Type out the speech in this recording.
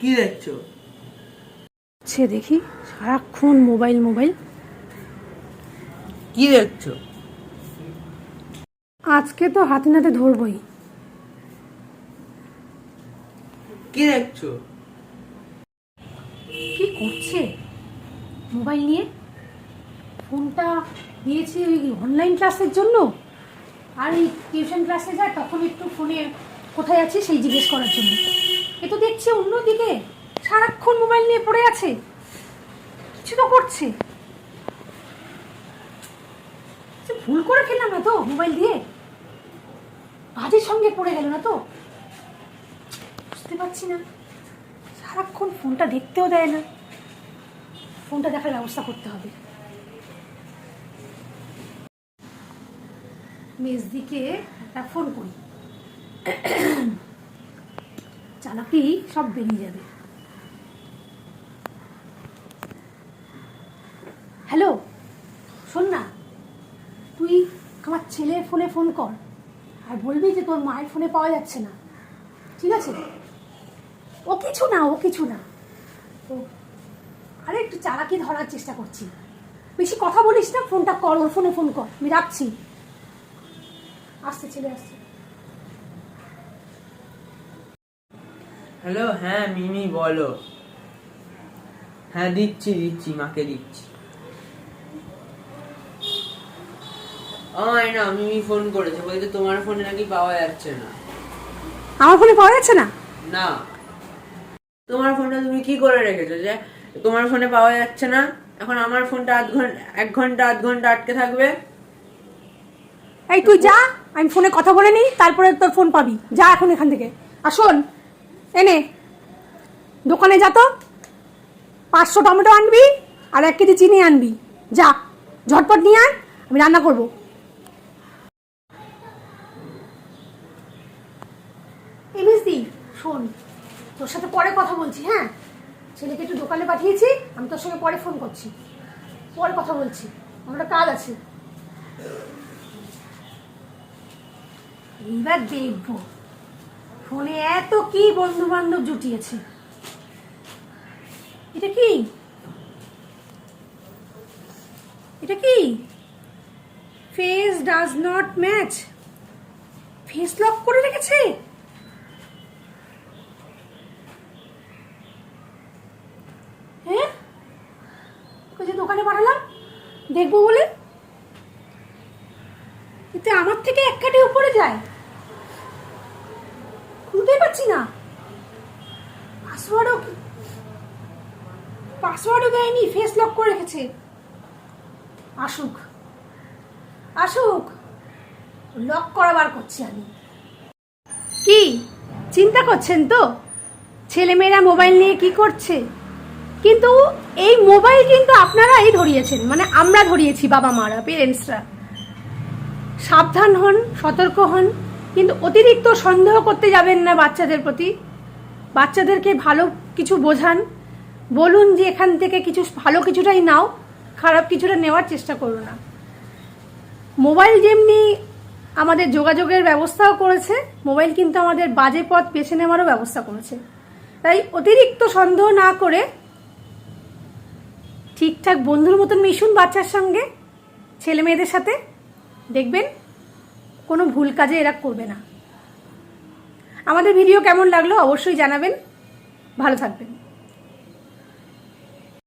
কি দেখছ? সে দেখি। সারাক্ষণ মোবাইল মোবাইল। কি দেখছ? আজকে তো হাতে নাতে ধরবই। কি দেখছ? কি করছে? মোবাইল নিয়ে? ফোনটা দিয়েছি ওই অনলাইন ক্লাসের জন্য? আর এই টিউশন ক্লাসে যায় তখন একটু ফোনে কোথায় আছে সেই জিজ্ঞেস করার জন্য। এ তো দেখছি অন্যদিকে। সারাক্ষণ মোবাইল নিয়ে পড়ে আছে। কিছু তো করছে। ভুল করে ফেললাম না তো মোবাইল দিয়ে? বাজের সঙ্গে পড়ে গেল না তো? বুঝতে পারছি না। সারাক্ষণ ফোনটা দেখতেও দেয় না। ফোনটা দেখার ব্যবস্থা করতে হবে। মেজদিকে একটা ফোন করি। চালাকি সব বেরিয়ে যাবে। হ্যালো শোন না, তুই আমার ছেলের ফোনে ফোন কর, আর বলবি যে তোর মায়ের ফোনে পাওয়া যাচ্ছে না। ঠিক আছে? ও কিছু না, ও কিছু না। ও আরে একটু চালাকি ধরার চেষ্টা করছি। বেশি কথা বলিস না ফোনটা কর, ওর ফোনে ফোন কর, আমি রাখছি। আসছে, ছেলে আসছে। হ্যালো হ্যাঁ মিমি বলো। হ্যাঁ দিচ্ছি দিচ্ছি মাকে দিচ্ছি। আমায় না মিমি ফোন করেছে বলছে তোমার ফোনে নাকি পাওয়া যাচ্ছে না। আমার ফোনে পাওয়া যাচ্ছে না? না। তোমার ফোনটা তুমি কি করে রেখেছো যে তোমার ফোনে পাওয়া যাচ্ছে না? এখন আমার ফোনটা আধ ঘণ্টা এক ঘণ্টা আধ ঘণ্টা আটকে থাকবে। এই তুই যা আমি ফোনে কথা বলে নিই তারপরে তোর ফোন পাবি। যা এখন এখান থেকে। আর শোন এনে, দোকানে যা তো। পাঁচশো টমেটো আনবি আর এক কেজি চিনি আনবি। যা, ঝটপট নিয়ে আন আমি রান্না করব। এমএসদি শোন, তোর সাথে পরে কথা বলছি হ্যাঁ? ছেলেকে একটু দোকানে পাঠিয়েছি, আমি তোর সঙ্গে পরে ফোন করছি। পরে কথা বলছি, আমার কাজ আছে। এইবার দেখব। ফোনে এত কি বন্ধু বান্ধব জুটিয়েছে? এটা কি? এটা কি? Face does not match face lock করে রেখেছে? হ্যাঁ? ওই যে দোকানে পাঠালাম, দেখব বলে? এতে আমার থেকে এক কাঠি উপরে যায়। খুলতেই পারছি না। পাসওয়ার্ডও পাসওয়ার্ডও দেয়নি ফেস লক করে রেখেছে। আসুক আসুক লক করাবার করছি আমি। কি, চিন্তা করছেন তো? ছেলেমেয়েরা মোবাইল নিয়ে কি করছে? কিন্তু এই মোবাইল কিন্তু আপনারাই ধরিয়েছেন মানে আমরা ধরিয়েছি বাবা মারা পেরেন্টসরা সাবধান হন, সতর্ক হন। কিন্তু অতিরিক্ত সন্দেহ করতে যাবেন না বাচ্চাদের প্রতি। বাচ্চাদেরকে ভালো কিছু বোঝান। বলুন যে এখান থেকে কিছু ভালো কিছুটাই নাও, খারাপ কিছুটা নেওয়ার চেষ্টা করো না। মোবাইল যেমনি আমাদের যোগাযোগের ব্যবস্থাও করেছে, মোবাইল কিন্তু আমাদের বাজে পথ বেছে নেওয়ারও ব্যবস্থা করেছে। তাই অতিরিক্ত সন্দেহ না করে ঠিকঠাক বন্ধুর মতন মিশুন বাচ্চার সঙ্গে ছেলে মেয়েদের সাথে। দেখবেন কোনো ভুল কাজে এরা করবে না। আমাদের ভিডিও কেমন লাগল অবশ্যই জানাবেন। ভালো থাকবেন।